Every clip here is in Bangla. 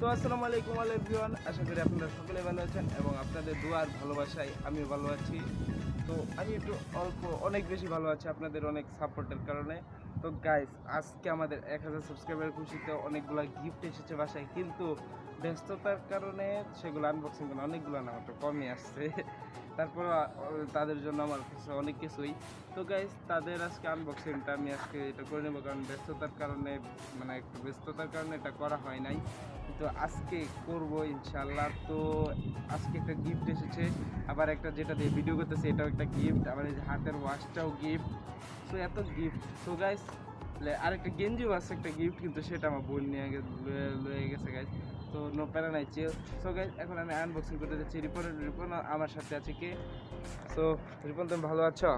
তো আসসালামু আলাইকুম আল এভরিওয়ান, আশা করি আপনারা সকলে ভালো আছেন এবং আপনাদের দুয়ার ভালোবাসায় আমিও ভালো আছি। তো আমি একটু অল্প, অনেক বেশি ভালো আছি আপনাদের অনেক সাপোর্টের কারণে। তো গাইস আজকে আমাদের এক হাজার সাবস্ক্রাইবার খুশিতে অনেকগুলো গিফট এসেছে বাসায়, কিন্তু ব্যস্ততার কারণে সেগুলো আনবক্সিং করে অনেকগুলো না একটু কমই আসছে। তারপর, তাদের জন্য আমার কাছে অনেক কিছুই। তো গাইস তাদের আজকে আনবক্সিংটা আমি আজকে এটা করে নেব, কারণ ব্যস্ততার কারণে মানে একটু ব্যস্ততার কারণে এটা করা হয় নাই। তো আজকে করব ইনশাল্লাহ তো আজকে একটা গিফট এসেছে। আবার একটা যেটা দিয়ে ভিডিও করতেছে এটাও একটা গিফট আবার এই যে হাতের ওয়াশটাও গিফট তো এত গিফট তো গাইস আর একটা গেঞ্জিও আছে একটা গিফট কিন্তু সেটা আমার বোন নিয়ে লয়ে- গেছে গাইস তো নো প্যারা নাই চেয়ে সো গাইস এখন আমি আনবক্সিং করতে যাচ্ছি। রিপন রিপন আমার সাথে আছে কে? সো রিপন তুমি ভালো আছো?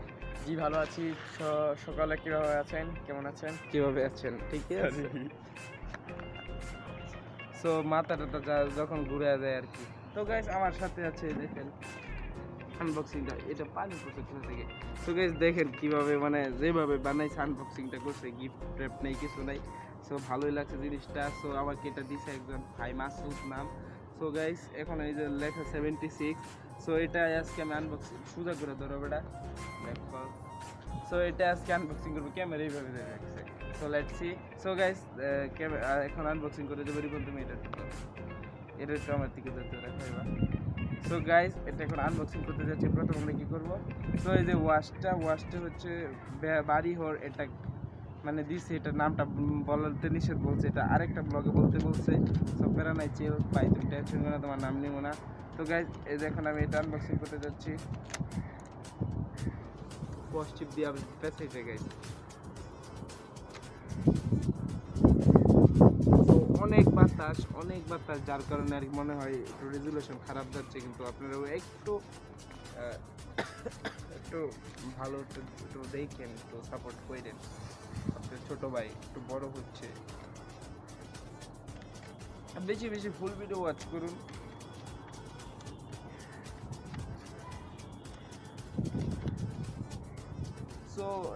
জি ভালো আছি। স- সকালে কীভাবে আছেন? কেমন আছেন? কীভাবে আছেন? ঠিক আছে। সো মাথাটা যখন ঘুরে যায় আর কি। তো গাইস আমার সাথে আছে দেখেন আনবক্সিংটা এটা পানি পড়ছে কোথা থেকে? তো গাইস দেখেন কীভাবে মানে যেভাবে বানাইছে আনবক্সিংটা করছে গিফট ট্যাপ নেই, কিছু নাই। সো ভালোই লাগছে জিনিসটা। সো আমাকে এটা দিছে একজন ভাই, মাসুদ নাম। সো গাইস এখন এই যে লেখা সেভেন্টি সিক্স সো এটা আজকে আমি আনবক্সিং সোজা করে ধরো বেটা। সো এটা আজকে আনবক্সিং করব। ক্যামেরা এইভাবে রাখছে। So let's see so guys এখন আনবক্সিং করে দেবো রিপন তুমি এটা এটা একটু আমার দিকে ধরতে রাখো সো গাইস এটা এখন আনবক্সিং করতে যাচ্ছি। প্রথম আমরা কি করব? সো এই যে ওয়াশটা ওয়াশটা হচ্ছে বাড়ি হর এটা মানে দিছে এটা নামটা বলতে নিষেধ বলছে। এটা আরেকটা ব্লগে বলতে বলছে। সো প্যারা নাই চিল পাই তুমি টেনশন করো তোমার নাম নিব না। তো গাইস এই যে এখন আমি এটা আনবক্সিং করতে যাচ্ছি। পজিটিভ দিয়ে আমি পেছাইতে গাইস অনেক বাতাস অনেক বাতাস, যার কারণে আর মনে হয় একটু রেজুলেশন খারাপ যাচ্ছে, কিন্তু আপনারাও একটু একটু ভালো একটু দেখেন, একটু সাপোর্ট করেন। আপনার ছোট ভাই একটু বড় হচ্ছে। বেশি বেশি ফুল ভিডিও ওয়াচ করুন।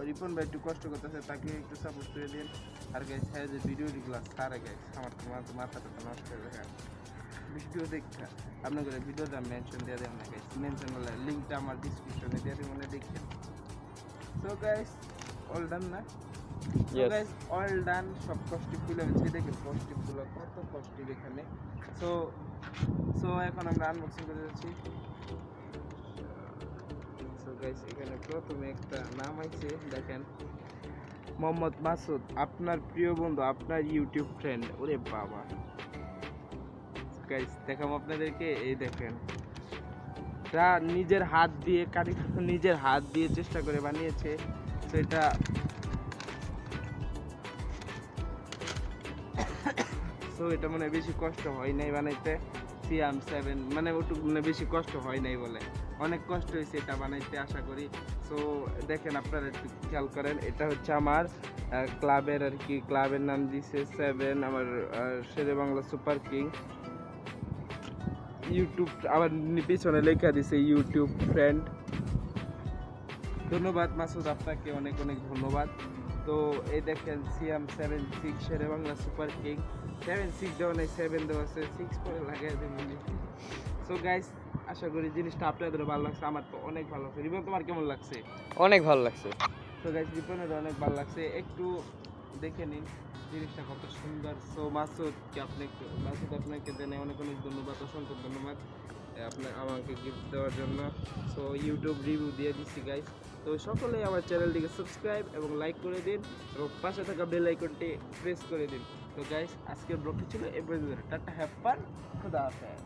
রিপন ভাই একটু কষ্ট করতেছে তাকে একটু সাপোর্ট করে দিন আর গাইস হ্যাঁ যে ভিডিও গুলো সারা গাইস আমার মাথা মাথাটা তো নষ্ট হয়ে যায় ভিডিও দেখা আপনাদের ভিডিওটা মেনশন দিয়ে দেবেন না গাইস মেনশন হলে লিঙ্কটা আমার ডিসক্রিপশনে দিয়ে দেবেন মনে দেখেন সো গাইস অল ডান না? সো গাইস অল ডান সব কষ্টিপগুলো হচ্ছে দেখেন কষ্টিপগুলো কত কষ্টিপ এখানে। সো সো এখন আমরা আনবক্সিং করে যাচ্ছি। গাইস এখানে প্রথমে একটা নাম আছে, দেখেন, মোহাম্মদ মাসুদ, আপনার প্রিয় বন্ধু, আপনার ইউটিউব ফ্রেন্ড ওরে বাবা। গাইস দেখাম আপনাদেরকে, এই দেখেন। তা নিজের হাত দিয়ে কারিগর নিজের হাত দিয়ে চেষ্টা করে বানিয়েছে এটা সো এটা মানে বেশি কষ্ট হয় নাই বানাইতে। সিয়াম সেভেন মানে ওটুকু বেশি কষ্ট হয় নাই বলে। অনেক কষ্ট হয়েছে এটা বানাইতে, আশা করি। সো দেখেন আপনারা একটু খেয়াল করেন, এটা হচ্ছে আমার ক্লাবের আর কি, ক্লাবের নাম দিছে সেভেন আমার Shere Bangla super king. YouTube, আমার পিছনে লেখা দিছে ইউটিউব ফ্রেন্ড। ধন্যবাদ মাসুদ আপনাকে, অনেক অনেক ধন্যবাদ। তো, এই দেখেন CM seven six Shere Bangla super king. Seven six দেওয়া নেই সেভেন দেওয়া আছে সিক্স করে লাগাই দেবেন সো গাইস আশা করি জিনিসটা আপনাদেরও ভালো লাগছে আমার তো অনেক ভালো লাগছে। রিপন তোমার কেমন লাগছে? অনেক ভালো লাগছে। তো গাইস রিপনের অনেক ভালো লাগছে। একটু দেখে নিন জিনিসটা কত সুন্দর। সো মাসুদ কি আপনি মাসুদ আপনাকে জানাই অনেক অনেক ধন্যবাদ অসংখ্য ধন্যবাদ আপনার আমাকে গিফট দেওয়ার জন্য। সো ইউটিউব রিভিউ দিয়ে দিচ্ছি গাইস তো সকলেই আমার চ্যানেলটিকে সাবস্ক্রাইব এবং লাইক করে দিন এবং পাশে থাকা বেল আইকনটি প্রেস করে দিন। তো গাইস আজকের ব্লগটি ছিল এ পর্যন্ত। টাটা হ্যাভ ফান খুদা হাফেজ।